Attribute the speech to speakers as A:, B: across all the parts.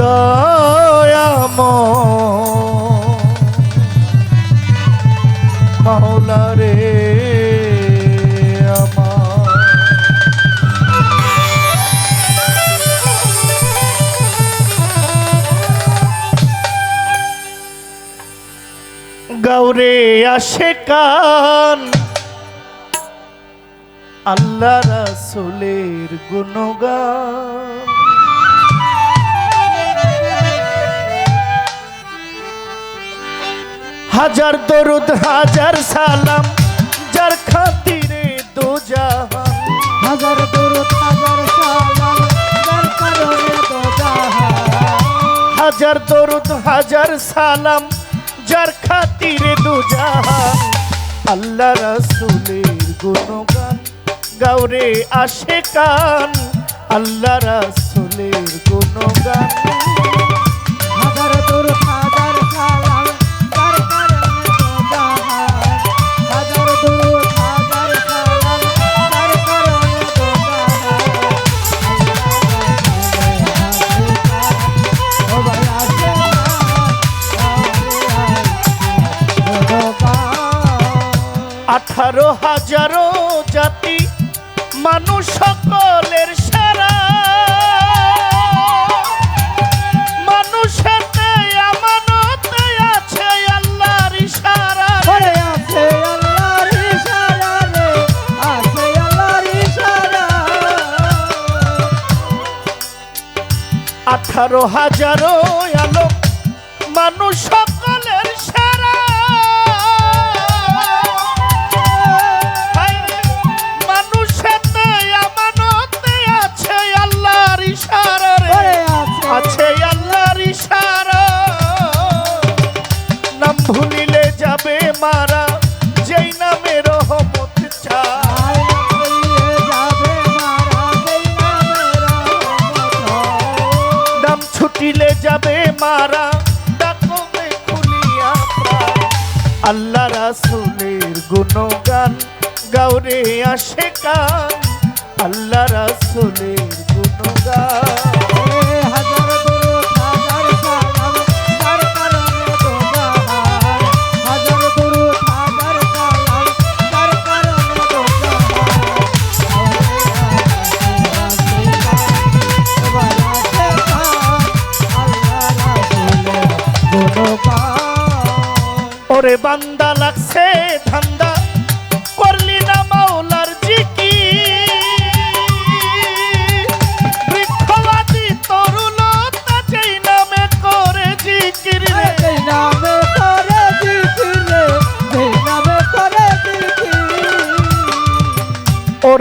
A: দয়াম মাওলা রে গাউরে আসে কান। আল্লাহ রাসুলের গুণগান। হাজার দরুদ হাজার সালাম যার খাতিরে দো জাহান।
B: হাজার দরুদ হাজার সালাম যার কারণে তো জাহান।
A: হাজার দরুদ হাজার সালাম যার খাতিরে দু জাহান। আল্লাহ রাসুলের গুণগান গাউরে আসে কান আল্লাহ রাসুলের গুণগান। আঠারো হাজারো জাতি মানুষ সকলের সারা। আমানতে আছে আল্লাহর ইশারা
B: ওরে আছে আল্লাহর ইশারা রে আছে আল্লাহর ইশারা।
A: আঠারো হাজারো আলো মানুষ সকলের গাউরে আসে কান আল্লাহ রাসুলের গুণগান
B: ওরে হাজার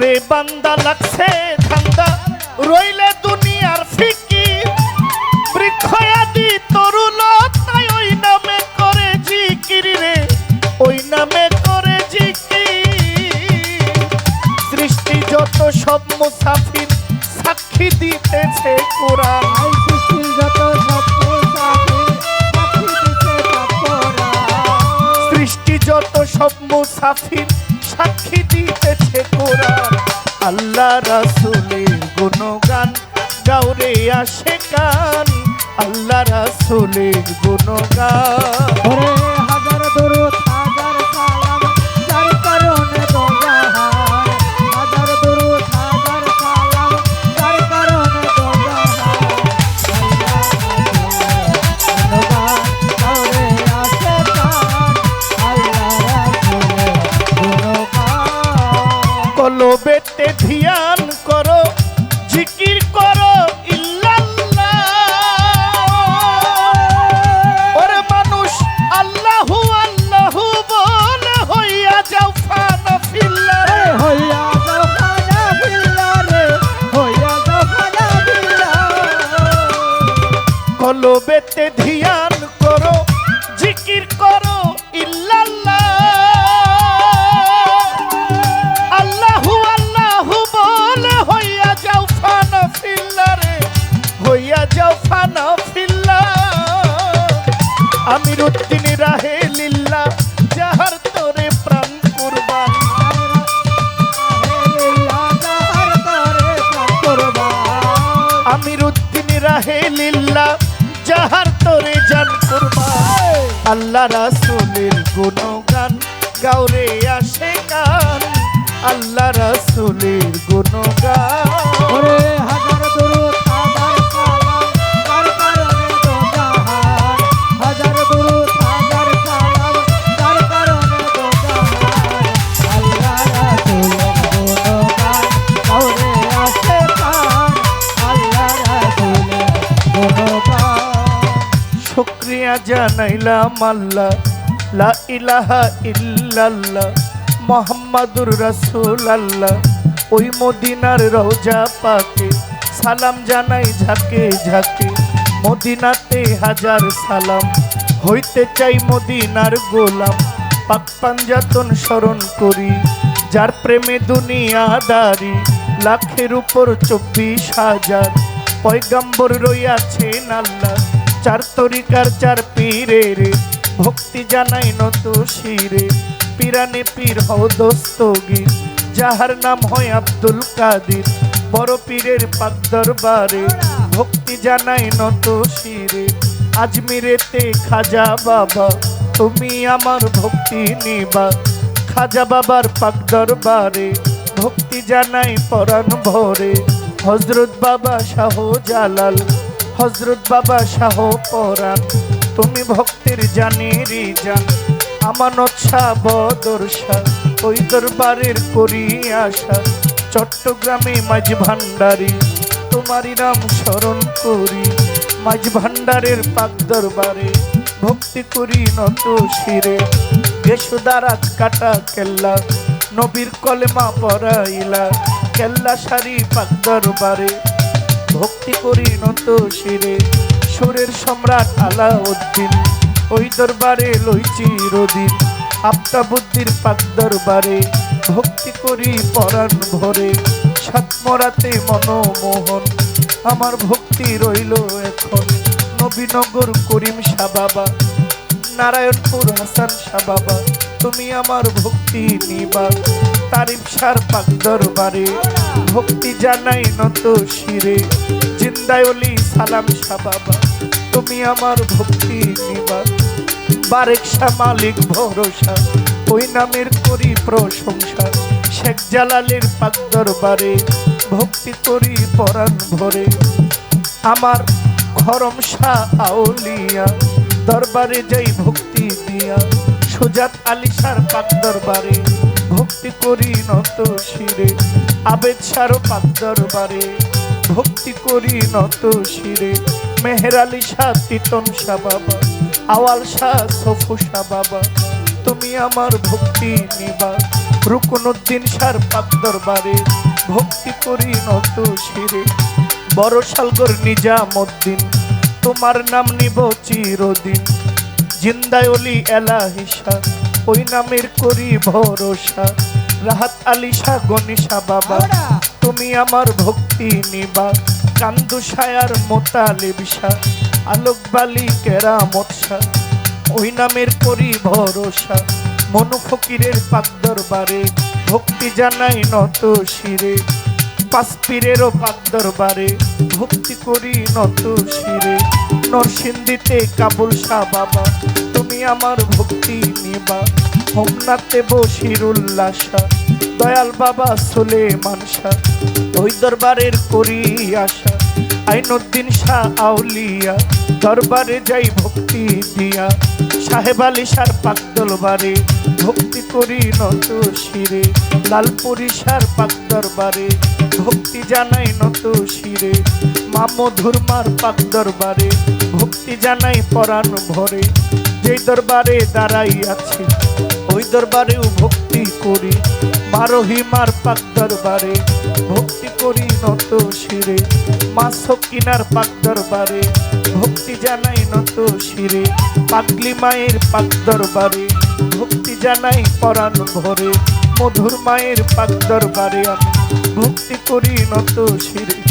A: ওরে বান্দা লাগছে ধান্দা। রইলে দুনিয়ার ফিকি বৃক্ষয়াদি তরুলতাই ওই নামে করে জিকির রে। ওই নামে করে জিকির। সৃষ্টি যত সব মুসাফির সাক্ষী দিতেছে কোরআন।
B: আই সৃষ্টির যত পাপরা
A: সৃষ্টি যত সব মুসাফির সাক্ষী দিতেছে কোরআন। আল্লাহ রাসুলের গুণগান গাউরে আসে কান আল্লাহ রাসুলের গুণগান।
B: হাজার দরুদ
A: কলবেতে ধ্যান করো, জিকির করো আল্লাহু আল্লাহু বলে, হইয়া যাও ফানা ফিল্লাহ
B: রে হইয়া যাও ফানা
A: ফিল্লা আমির উদ্দিন রাহে লিল্লা যাহার তোরে জান কুরবান। আল্লাহ রাসুলের গুণগান গাউরে আসে গান আল্লাহ রাসুলের গুণগান। জানাইলাম আল্লাহ লা ইলাহা ইল্লাল্লাহ মোহাম্মদুর রাসূল আল্লাহ ওই মদিনার রওজা পাকে, সালাম জানাই ঝাঁকে ঝাঁকে। মদিনাতে হাজার সালাম, হইতে চাই মদিনার গোলাম। পাক পাঞ্জাতন স্মরণ করি, যার প্রেমে দুনিয়াদারি লাখের উপর চব্বিশ হাজার। পয়গাম্বর রইয়াছেন আল্লাহ চার তরিকার চার পীরে রে ভক্তি জানাই নত শিরে। পিরানে পীর হও দস্তগীর, যাহার নাম হয় আব্দুল কাদির। বড় পীরের পাক দরবারে ভক্তি জানাই নত শিরে। আজমিরেতে খাজা বাবা, তুমি আমার ভক্তি নিবা। খাজা বাবার পাক দরবারে ভক্তি জানাই পরাণ ভরে। হজরত বাবা শাহ জালাল হজরত বাবা শাহ পরাণ, তুমি ভক্তির জানেরই জান আমানত শাহ বদর শাহ ওই দরবারের করি আশা, চট্টগ্রামে মাঝ ভান্ডারি তোমারই নাম স্মরণ করি, মাঝ ভান্ডারের পাক দরবারে, ভক্তি করি নত শিরে গেসুদারাত কাটা কেল্লা, নবীর কলেমা পড়াইলা, কেল্লা সারি পাক দরবারে ভক্তি করি নত শিরে। সুরের সম্রাট আলাউদ্দিন, ওই দরবারে লইছি রদিন আপটা বুদ্ধির পাক দরবারে ভক্তি করি পরাণ ভরে। সাতমরাতে মনমোহন, আমার ভক্তি রইল এখন। নবীনগর করিম শাহ বাবা, নারায়ণপুর হাসান শাহ বাবা, তুমি আমার ভক্তি নিবা। তারিফ সার পাক দরবারে। ভক্তি জানাই নত শিরে। জিন্দায়লি সালাম শাহ বাবা তুমি আমার ভক্তি নিবা বারেক মালিক ভরসা, ওই নামের করি প্রশংসা। শেখ জালালের পাক দরবারে ভক্তি করি পরাণ ভরে। আমার খরম শাহ আউলিয়া, দরবারে যাই ভক্তি দিয়া। সুজাত আলিশার পাক দরবারে ভক্তি করি নত শিরে। আবেদ সারো পাক দরবারে। ভক্তি করি নত শিরে। মেহের আলী শাহ তিতন শাহ বাবা। আওয়াল শাহ সফু শাহ বাবা। তুমি আমার ভক্তি নিবা রুকনুদ্দিন সার পাক দরবারে। ভক্তি করি নত শিরে। বড় সালগর নিজামুদ্দিন। তোমার নাম নিব চিরদিন। জিন্দায়লি এলাহিসা ওই নামের করি ভরসা। রাহাত আলিশা গণেশা বাবা তুমি আমার ভক্তি নিবা। কান্দু সায়ার মোতালিবিশা আলোক বালি কেরামত শাহ ওই নামের করি ভরসা। মনু ফকিরের পাক দরবারে ভক্তি জানাই নত শিরে। পাঁচপীরেরও পাক দরবারে ভক্তি করি নত শিরে। নরসিংদীতে কাবুল শাহ বাবা আমার ভক্তি নিবা। হোমনাথে বসিরুল্লাহ শাহ দয়াল বাবা সোলে মানসা ওই দরবারের করি আশা, আইনুদ্দিন শাহ আউলিয়া। দরবারে যাই ভক্তি দিয়া, সাহেব আলী সার পাক দরবারে। ভক্তি করি নত শিরে, লালপুরি সার পাক দরবারে। ভক্তি জানাই নত শিরে, মা মধুর মার পাক দরবারে। ভক্তি জানাই পরাণ ভরে যেই দরবারে দাঁড়াই আছে। ওই দরবারেও ভক্তি করি বারোহি মার পাক দরবারে। ভক্তি করি নত শিরে মা সকিনার পাক দরবারে। ভক্তি জানাই নত শিরে, পাগলি মায়ের পাক দরবারে। ভক্তি জানাই পরাণ ভরে, মধুর মায়ের পাক দরবারে আমি। ভক্তি করি নত শিরে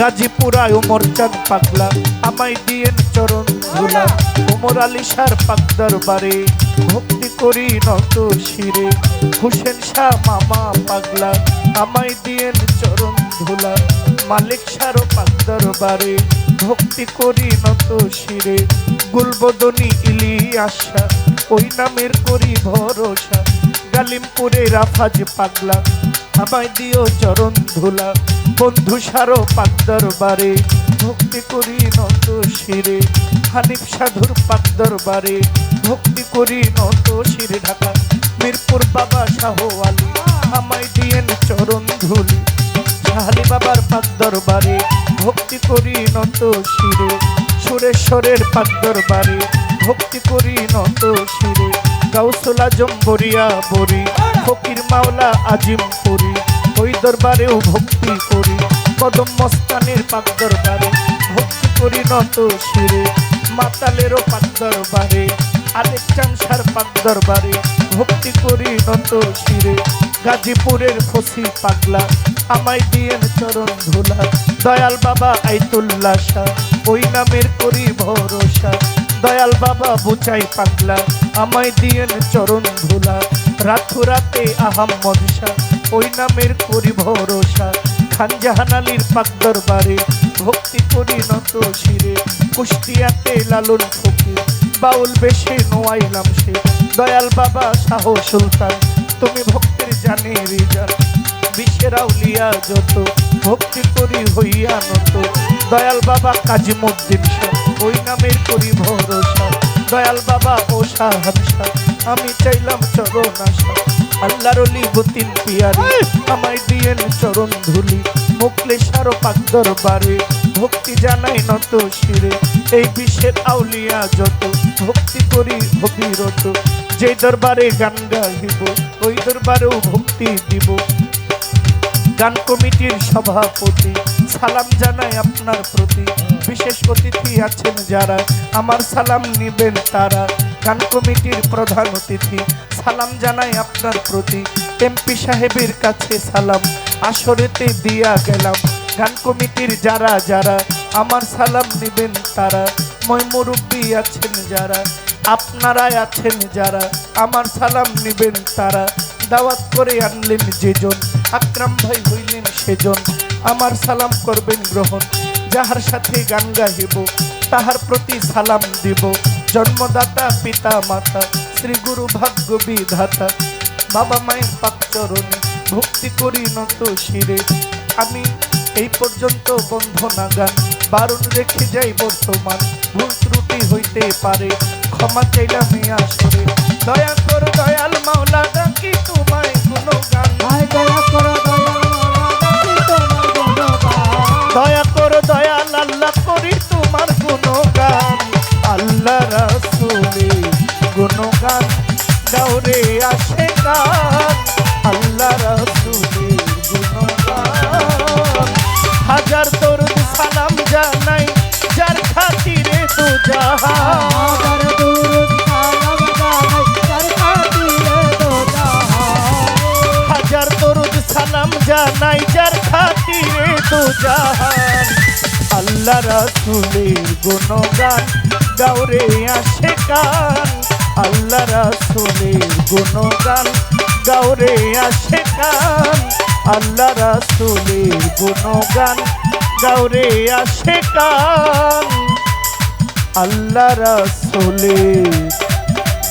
A: গাজীপুরায় ওমর চাঁদ পাগলা, আমায় দিয়েন চরণ ধুলা। ওমর আলী সার পাক দরবারে ভক্তি করি নত শিরে। হুসেন শাহ মামা পাগলা, আমায় দিয়েন চরণ ধুলা। মালিক সারো পাক দরবারে ভক্তি করি নত শিরে। গুলবদনি ইলি আশা ওই নামের করি ভরসা। গালিমপুরে রাফাজ পাগলা আমায় দিও চরণ ধুলা। বন্ধু, সারো পাক দরবারে ভক্তি করি নত শিরে। হানিফ সাধুর পাক বারে ভক্তি করি নত শিরে ঢাকা। মিরপুর বাবা শাহ আলী আমায় দিয়েন চরণ ধুলি। শাহালি বাবার পাক দরবারে ভক্তি করি নত শিরে। সুরেশ্বরের পাক দরবারে ভক্তি করি নত শিরে। গাউসুল আজম বরিয়া বরি। ফকির মাওলা আজিম করি ওই দরবারেও ভক্তি করি। কদম মস্তানের পাক দরবারে ভক্তি করি নত শিরে। মাতালেরও পাক দরবারে আলেক চাংসার পাক দরবারে ভক্তি করি নত শিরে। গাজীপুরের ফসি পাগলা, আমায় দিয়েন চরণ ধুলা। দয়াল বাবা আইতুল্লা শাহ, ওই নামের করি ভরসা। দয়াল বাবা বুচাই পাগলা, আমায় দিয়েন চরণ ধুলা। রাতুরাতে আহম্মদ শাহ ওই নামের করি ভরসা। খানজাহান আলীর পাক দরবারে ভক্তি করি নত শিরে। কুষ্টিয়াতে লালন ফকির, বাউল বেশে নোয়াইলাম সে। দয়াল বাবা শাহ সুলতান, তুমি ভক্তের জানে রিজান। বিশ্বের আউলিয়া যত, ভক্তি করি হইয়া নত। দয়াল বাবা কাজিমুদ্দিন শাহ, ওই নামের করি ভরসা। দয়াল বাবা ও শাহানশা আমি চাইলাম চরণ আশা। আল্লাহর অলি বতিন পিয়ারি। আমায় দিয়েন চরণ ধুলি মুকলেশারও পাক দরবারে। ভক্তি জানাই নত শিরে এই বিশ্বের আউলিয়া যত। ভক্তি করি ভবিরত যে দরবারে গান গাইব ওই দরবারেও ভক্তি দিব। গান কমিটির সভাপতি সালাম জানাই আপনার প্রতি। বিশেষ অতিথি আছেন যারা আমার সালাম নিবেন তারা। গান কমিটির প্রধান অতিথি সালাম জানাই আপনার প্রতি। এমপি সাহেবের কাছে সালাম, আসরেতে দিয়া গেলাম। গান কমিটির যারা যারা, আমার সালাম নিবেন তারা। মই মুরব্বী আছেন যারা, আপনারাই আছেন যারা, আমার সালাম নিবেন তারা। দাওয়াত করে আনলেন যেজন, আকরাম ভাই হইলেন সেজন। আমার সালাম করবেন গ্রহণ, যাহার সাথে গান গাহিব তাহার প্রতি সালাম দিব। জন্মদাতা পিতা মাতা শ্রী গুরু ভাগ্য বিধাতা বাবা মায়ের পাকচরণে ভক্তি করি নত শিরে। আমি এই পর্যন্ত বন্ধনা গান বারণ রেখে যাই বর্তমান ভুল ত্রুটি হইতে পারে ক্ষমা চাইলাম আসরে। দয়া কর দয়াল মাওলা ডাকি তোমায় কোনো গান
B: দয়া করো
A: দয়া কর দয়াল আল্লাহ করি তোমার গুণগান। আল্লাহ রাসুলে গুণগান গাউরে আসে গান আল্লাহ রাসুলে গুণগান। হাজার দরুদ সালাম জানাই যার খাতিরে তো
B: জাহান
A: হাজার দুরুদ সালাম জানাই যার খাতিরে তো জাহান আল্লাহ রাসুলের গুণগান গাউরে আসে কান আল্লাহ রাসুলের গুণগান গাউরে আসে কান আল্লাহ রাসুলের গুণগান গাউরে আসে কান আল্লাহ রাসুলের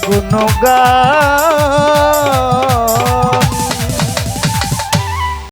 A: গুণগান।